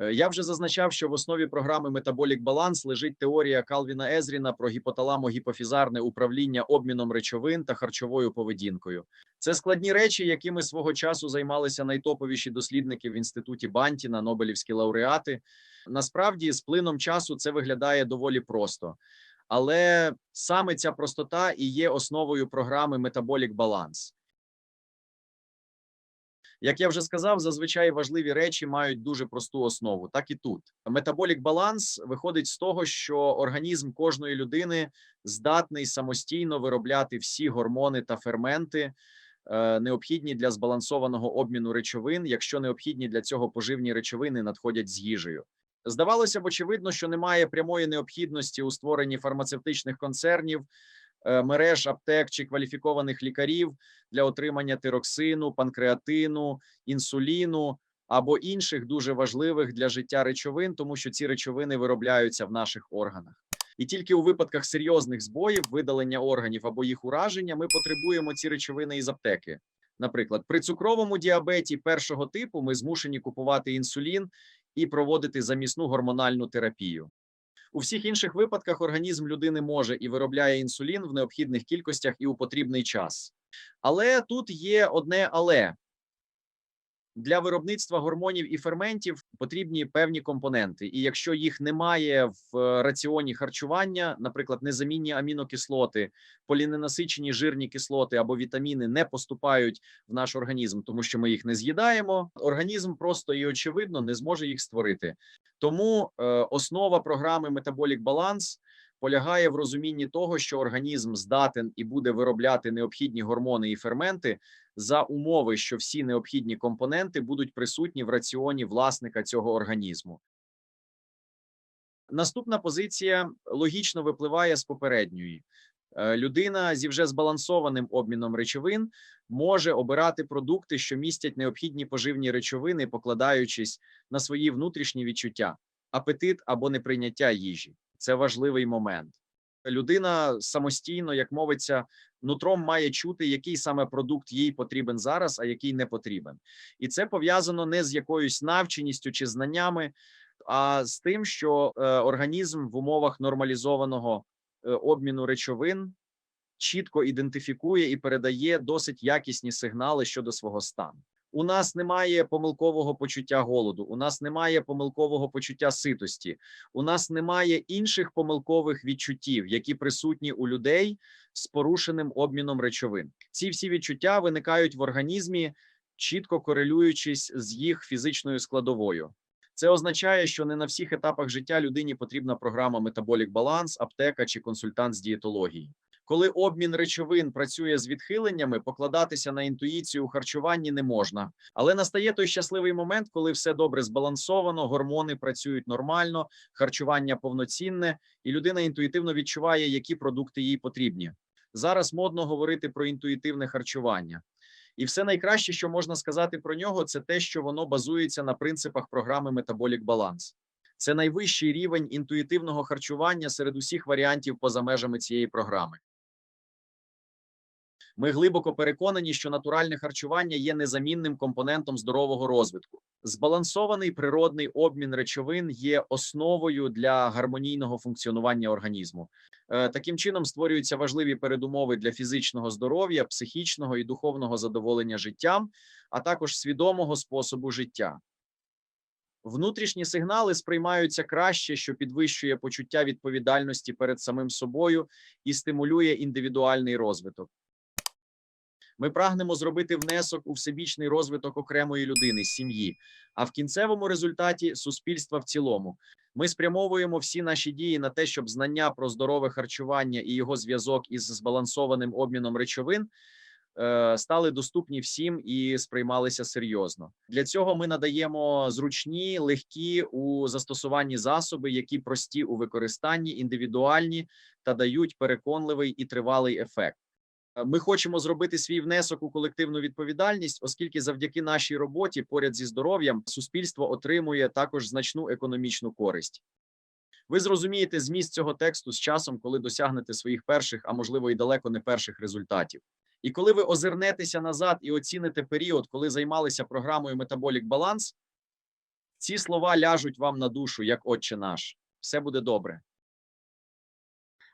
Е, Я вже зазначав, що в основі програми Metabolic Balance лежить теорія Калвіна Езріна про гіпоталамо-гіпофізарне управління обміном речовин та харчовою поведінкою. Це складні речі, якими свого часу займалися найтоповіші дослідники в інституті Бантіна, Нобелівські лауреати. Насправді, з плином часу це виглядає доволі просто, але саме ця простота і є основою програми Metabolic Balance. Як я вже сказав, зазвичай важливі речі мають дуже просту основу. Так і тут метаболік баланс виходить з того, що організм кожної людини здатний самостійно виробляти всі гормони та ферменти, е, необхідні для збалансованого обміну речовин, якщо необхідні для цього поживні речовини надходять з їжею. Здавалося б, очевидно, що немає прямої необхідності у створенні фармацевтичних концернів, мереж аптек чи кваліфікованих лікарів для отримання тироксину, панкреатину, інсуліну або інших дуже важливих для життя речовин, тому що ці речовини виробляються в наших органах. І тільки у випадках серйозних збоїв, видалення органів або їх ураження, ми потребуємо ці речовини із аптеки. Наприклад, при цукровому діабеті першого типу ми змушені купувати інсулін і проводити замісну гормональну терапію. У всіх інших випадках організм людини може і виробляє інсулін в необхідних кількостях і у потрібний час. Але тут є одне але. Для виробництва гормонів і ферментів потрібні певні компоненти, і якщо їх немає в е, раціоні харчування, наприклад, незамінні амінокислоти, поліненасичені жирні кислоти або вітаміни не поступають в наш організм, тому що ми їх не з'їдаємо. Організм просто і очевидно не зможе їх створити. Тому е, основа програми Metabolic Balance полягає в розумінні того, що організм здатен і буде виробляти необхідні гормони і ферменти за умови, що всі необхідні компоненти будуть присутні в раціоні власника цього організму. Наступна позиція логічно випливає з попередньої. Е, Людина зі вже збалансованим обміном речовин може обирати продукти, що містять необхідні поживні речовини, покладаючись на свої внутрішні відчуття, апетит або неприйняття їжі. Це важливий момент. Людина самостійно, як мовиться, нутром має чути, який саме продукт їй потрібен зараз, а який не потрібен. І це пов'язано не з якоюсь навченістю чи знаннями, а з тим, що е, організм в умовах нормалізованого е, обміну речовин чітко ідентифікує і передає досить якісні сигнали щодо свого стану. У нас немає помилкового почуття голоду, у нас немає помилкового почуття ситості, у нас немає інших помилкових відчуттів, які присутні у людей з порушеним обміном речовин. Ці всі відчуття виникають в організмі, чітко корелюючись з їх фізичною складовою. Це означає, що не на всіх етапах життя людині потрібна програма Metabolic Balance, аптека чи консультант з дієтології. Коли обмін речовин працює з відхиленнями, покладатися на інтуїцію у харчуванні не можна. Але настає той щасливий момент, коли все добре збалансовано, гормони працюють нормально, харчування повноцінне, і людина інтуїтивно відчуває, які продукти їй потрібні. Зараз модно говорити про інтуїтивне харчування. І все найкраще, що можна сказати про нього, це те, що воно базується на принципах програми Metabolic Balance. Це найвищий рівень інтуїтивного харчування серед усіх варіантів поза межами цієї програми. Ми глибоко переконані, що натуральне харчування є незамінним компонентом здорового розвитку. Збалансований природний обмін речовин є основою для гармонійного функціонування організму. Е, Таким чином створюються важливі передумови для фізичного здоров'я, психічного і духовного задоволення життям, а також свідомого способу життя. Внутрішні сигнали сприймаються краще, що підвищує почуття відповідальності перед самим собою і стимулює індивідуальний розвиток. Ми прагнемо зробити внесок у всебічний розвиток окремої людини, сім'ї, а в кінцевому результаті суспільства в цілому. Ми спрямовуємо всі наші дії на те, щоб знання про здорове харчування і його зв'язок із збалансованим обміном речовин е, стали доступні всім і сприймалися серйозно. Для цього ми надаємо зручні, легкі у застосуванні засоби, які прості у використанні, індивідуальні та дають переконливий і тривалий ефект. Е, Ми хочемо зробити свій внесок у колективну відповідальність, оскільки завдяки нашій роботі поряд зі здоров'ям суспільство отримує також значну економічну користь. Ви зрозумієте зміст цього тексту з часом, коли досягнете своїх перших, а можливо і далеко не перших результатів. І коли ви озирнетеся назад і оціните період, коли займалися програмою Metabolic Balance, Ці слова ляжуть вам на душу, як Отче наш. Все буде добре.